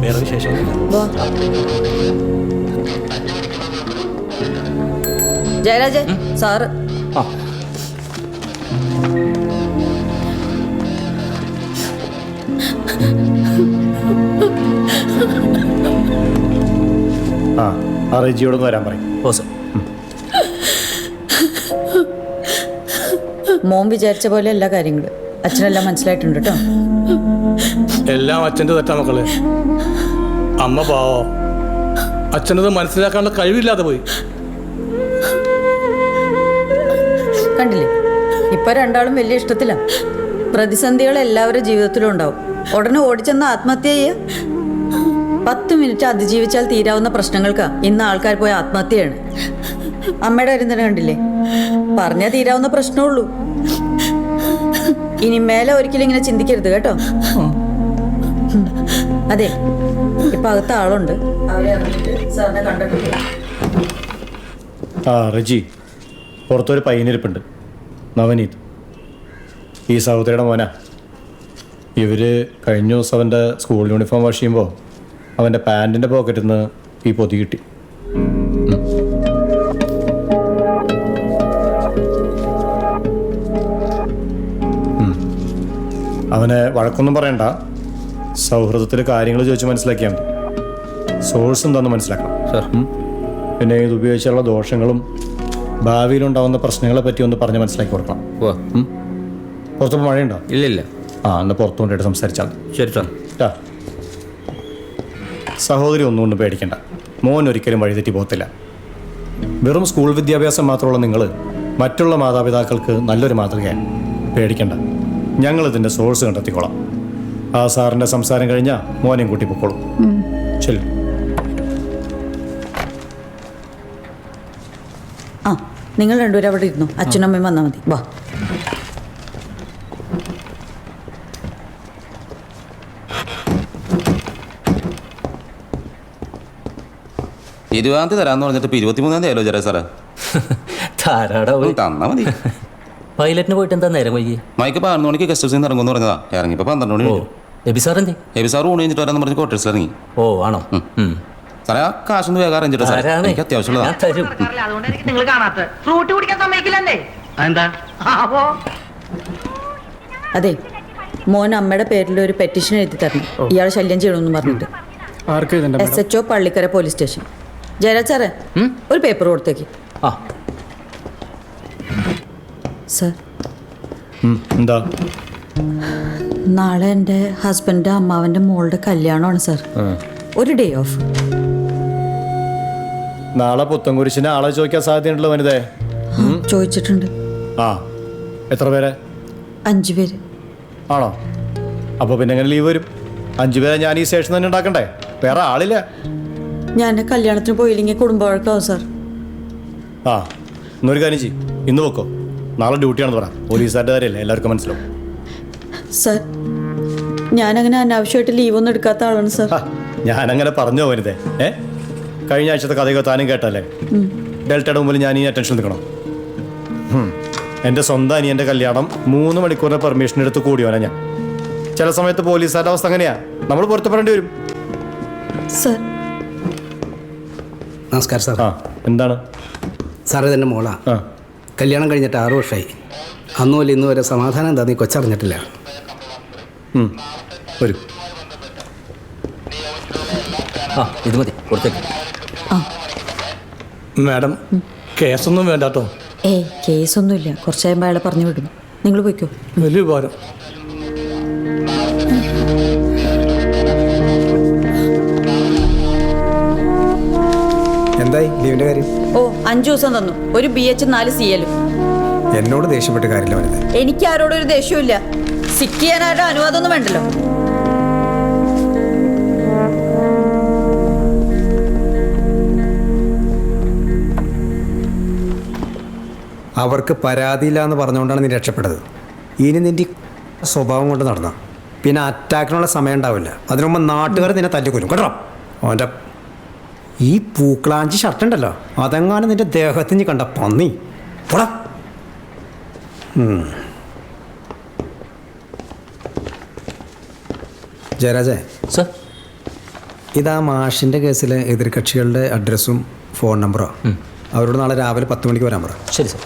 വേറെ വിശേഷം? ജയരാജ് ജയരാജൻ സാറ്. ആ. ആ ആ റെജിയോടൊന്ന് വരാൻ പറയും. ഓ സർ. മോൻ വിചാരിച്ച പോലെ എല്ലാ കാര്യങ്ങളും അച്ഛനെല്ലാം മനസ്സിലായിട്ടുണ്ട് കേട്ടോ. എല്ലാം അച്ഛന്റെ തെറ്റാ മക്കളെ. അമ്മ പാവോ. അച്ഛനത് മനസ്സിലാക്കാനുള്ള കഴിവില്ലാതെ പോയി. കണ്ടില്ലേ? ഇപ്പൊ രണ്ടാളും വലിയ ഇഷ്ടത്തിലാ. പ്രതിസന്ധികൾ എല്ലാവരുടെ ജീവിതത്തിലും ഉണ്ടാവും. ഉടനെ ഓടിച്ചെന്ന് ആത്മഹത്യ ചെയ്യുക പത്ത് മിനിറ്റ് അതിജീവിച്ചാൽ തീരാവുന്ന പ്രശ്നങ്ങൾക്കാ ഇന്ന് ആൾക്കാർ പോയി ആത്മഹത്യയാണ്. അമ്മയുടെ കാര്യം തന്നെ കണ്ടില്ലേ? പറഞ്ഞാൽ തീരാവുന്ന പ്രശ്നമുള്ളൂ ഇനി മേലെ ഒരിക്കലും ഇങ്ങനെ ചിന്തിക്കരുത് കേട്ടോ. അതെ ഇപ്പൊ അകത്ത് ആളുണ്ട്. ആ റജി. പുറത്തൊരു പയ്യനിരിപ്പുണ്ട്. നവനീത്. ഈ സഹോദരിയുടെ മോനാ. ഇവർ കഴിഞ്ഞ ദിവസം അവന്റെ സ്കൂൾ യൂണിഫോം വാഷ് ചെയ്യുമ്പോൾ അവന്റെ പാന്റിന്റെ പോക്കറ്റിൽ നിന്ന് ഈ പൊതി കിട്ടി. അവനെ വഴക്കൊന്നും പറയണ്ട. സൗഹൃദത്തിൽ കാര്യങ്ങൾ ചോദിച്ച് മനസ്സിലാക്കിയാൽ മതി. സോഴ്സ് എന്താണെന്ന് മനസ്സിലാക്കണം. സർ പിന്നെ ഇത് ഉപയോഗിച്ചുള്ള ദോഷങ്ങളും ഭാവിയിലുണ്ടാവുന്ന പ്രശ്നങ്ങളെ പറ്റി ഒന്ന് പറഞ്ഞ് മനസ്സിലാക്കി കൊടുക്കണം. ഓ മഴയുണ്ടോ? ഇല്ല ഇല്ല. ആ എന്നാൽ പുറത്തു കൊണ്ടിട്ട് സംസാരിച്ചാൽ ശരി സാർ ട്ടാ. സഹോദരി ഒന്നുകൊണ്ട് പേടിക്കണ്ട. മോൻ ഒരിക്കലും വഴിതെറ്റി പോകത്തില്ല. വെറും സ്കൂൾ വിദ്യാഭ്യാസം മാത്രമുള്ള നിങ്ങൾ മറ്റുള്ള മാതാപിതാക്കൾക്ക് നല്ലൊരു മാതൃകയാണ് പേടിക്കണ്ട. ഞങ്ങൾ ഇതിന്റെ സോഴ്സ് കണ്ടെത്തിക്കോളാം. ആ സാറിന്റെ സംസാരം കഴിഞ്ഞാൽ മോനെയും കൂട്ടി പൊക്കോളും. ശരി ആ നിങ്ങൾ രണ്ടുപേരും അവിടെ ഇരുന്നു. അച്ഛനും അമ്മയും വന്നാൽ മതി. വാ. ഇരുപതാം തീയതി തരാന്ന് പറഞ്ഞിട്ട് ഇപ്പൊ ഇരുപത്തിമൂന്നാം തീയതി ആലോ ജരാ സാറേ. ധാരാടാ പോയി. തന്നാ മതി. പൈലറ്റിന് പോയിട്ട് എന്താ നേരം വൈകി? മൈക്ക് പതിനൊന്ന് മണിക്ക് ഗസ്റ്റ് ഹൗസിൽ നിന്ന് ഇറങ്ങുമെന്ന് പറഞ്ഞതാ. ഇറങ്ങിയപ്പോ പന്ത്രണ്ട് മണി ഓ. കഴിഞ്ഞു. എബി സാർ എന്തേ എബി സാർ ഊണ് കഴിഞ്ഞിട്ട് വരാന്ന് പറഞ്ഞ് ക്വാർട്ടേഴ്സിൽ ഇറങ്ങി. ഓ ആണോ. സാറേ ആ കാശൊന്ന് വേഗം അറേഞ്ച് ചെയ്തോ സാറേ. ആരാണ് എനിക്ക് അത്യാവശ്യമുള്ളതാ തരും. അതുകൊണ്ടായിരിക്കും നിങ്ങൾ കാണാത്ത ഫ്രൂട്ട് കുടിക്കാൻ സമ്മതിക്കില്ലെന്നേ എന്താ അതെ മോൻ അമ്മയുടെ പേരിൽ ഒരു പെറ്റീഷൻ എഴുതി തരണം. ഇയാൾ ശല്യം ചെയ്യണമെന്ന് പറഞ്ഞിട്ട്. ആർക്ക് ഇതുണ്ട് S H O Pallikkara police station Jayaraj സാറേ ഒരു പേപ്പർ കൊടുത്തേക്ക്. ആ. സർ. എന്താ? നാളെ എന്റെ ഹസ്ബൻഡ് അമ്മാവന്റെ മോളുടെ കല്യാണമാണ് സർ ഒരു ഡേ ഓഫ് നാളെ പുത്തൻകുരിശിന് ആളെ ചോദിക്കാൻ സാധ്യതയുണ്ടല്ലോ വനിതേ ചോദിച്ചിട്ടുണ്ട്. ആ എത്ര പേരെ? അഞ്ചു പേര്. ആണോ? അപ്പോൾ പിന്നെ എങ്ങനെ ലീവ് വരും? അഞ്ചു പേരെ ഞാൻ ഈ സ്റ്റേഷൻ തന്നെ ഉണ്ടാക്കണ്ടേ? വേറെ ആളില്ല. ഞാൻ കല്യാണത്തിന് പോയില്ലെങ്കിൽ കുടുംബ വഴക്കാവും സാർ ആ എന്നൊരു കാര്യം ചെയ്യും. ഇന്ന് വെക്കോ നാളെ ഡ്യൂട്ടിയാണെന്ന് പറ. പോലീസുകാരുടെ കാര്യമല്ലേ? എല്ലാവർക്കും മനസ്സിലാവും. സർ ഞാനങ്ങനെ അനാവശ്യമായിട്ട് ലീവൊന്നും എടുക്കാത്ത ആളാണ് സർ. ഞാനങ്ങനെ പറഞ്ഞോ വരുതേ ഏ? കഴിഞ്ഞ ആഴ്ചത്തെ കഥയൊക്കെ താനും കേട്ടല്ലേ? ഡെൽറ്റയുടെ മുമ്പിൽ ഞാൻ ഈ അറ്റൻഷൻ നിൽക്കണം. എന്റെ സ്വന്തം അനിയന്റെ കല്യാണം മൂന്ന് മണിക്കൂറിന്റെ പെർമിഷൻ എടുത്ത് കൂടിയോനാ ഞാൻ. ചില സമയത്ത് പോലീസുകാരുടെ അവസ്ഥ അങ്ങനെയാ. നമ്മൾ പൊരുത്തപ്പെടേണ്ടി വരും. സർ. നമസ്കാരം സാർ. ആ എന്താണ്? സാർ ഇതെന്റെ മോളാ. ആ. കല്യാണം കഴിഞ്ഞിട്ട് ആറു വർഷമായി അന്നുമല്ല ഇന്നുവരെ വരെ സമാധാനം എന്താ നീ കൊച്ചറിഞ്ഞിട്ടില്ല. വരൂ. ആ ഇത് മതി. കൊടുത്തേക്ക്. മാഡം കേസൊന്നും വേണ്ടാട്ടോ. ഏയ് കേസൊന്നുമില്ല. കുറച്ച് കഴിയുമ്പോൾ അയാളെ പറഞ്ഞു വിടും. നിങ്ങൾ പോയിക്കോ. വലിയ ഉപകാരം. എന്തായി? ലീവിന്റെ കാര്യം? ഓ അഞ്ചു ദിവസം തന്നു. ഒരു ബി എച്ച് നാല് സി എല്ലും എന്നോട് ദേഷ്യപ്പെട്ട് കാര്യമില്ല വനിത. എനിക്ക് ആരോടും ഒരു ദേഷ്യമില്ല സിക്ക് ചെയ്യാനായിട്ട് അനുവാദമൊന്നും വേണ്ടല്ലോ. അവർക്ക് പരാതിയില്ല എന്ന് പറഞ്ഞുകൊണ്ടാണ് നീ രക്ഷപ്പെട്ടത്. ഇനി നിന്റെ സ്വഭാവം കൊണ്ട് നടന്ന. പിന്നെ അറ്റാക്കിനുള്ള സമയം ഉണ്ടാവില്ല. അതിനു മുമ്പ് നാട്ടുകാർ നിന്നെ തല്ലിക്കൊല്ലും. കേട്ടോ? അവന്റെ ഈ പൂക്കളാഞ്ചി ഷർട്ടുണ്ടല്ലോ. അതെങ്ങാനും നിന്റെ ദേഹത്തിന് കണ്ട പന്നി. പോടാ. ജയരാജേ. സർ. ഇതാ മാഷിന്റെ കേസിലെ എതിർകക്ഷികളുടെ അഡ്രസ്സും ഫോൺ നമ്പറോ. അവരോട് നാളെ രാവിലെ പത്ത് മണിക്ക് വരാൻ പറ. ശരി സർ.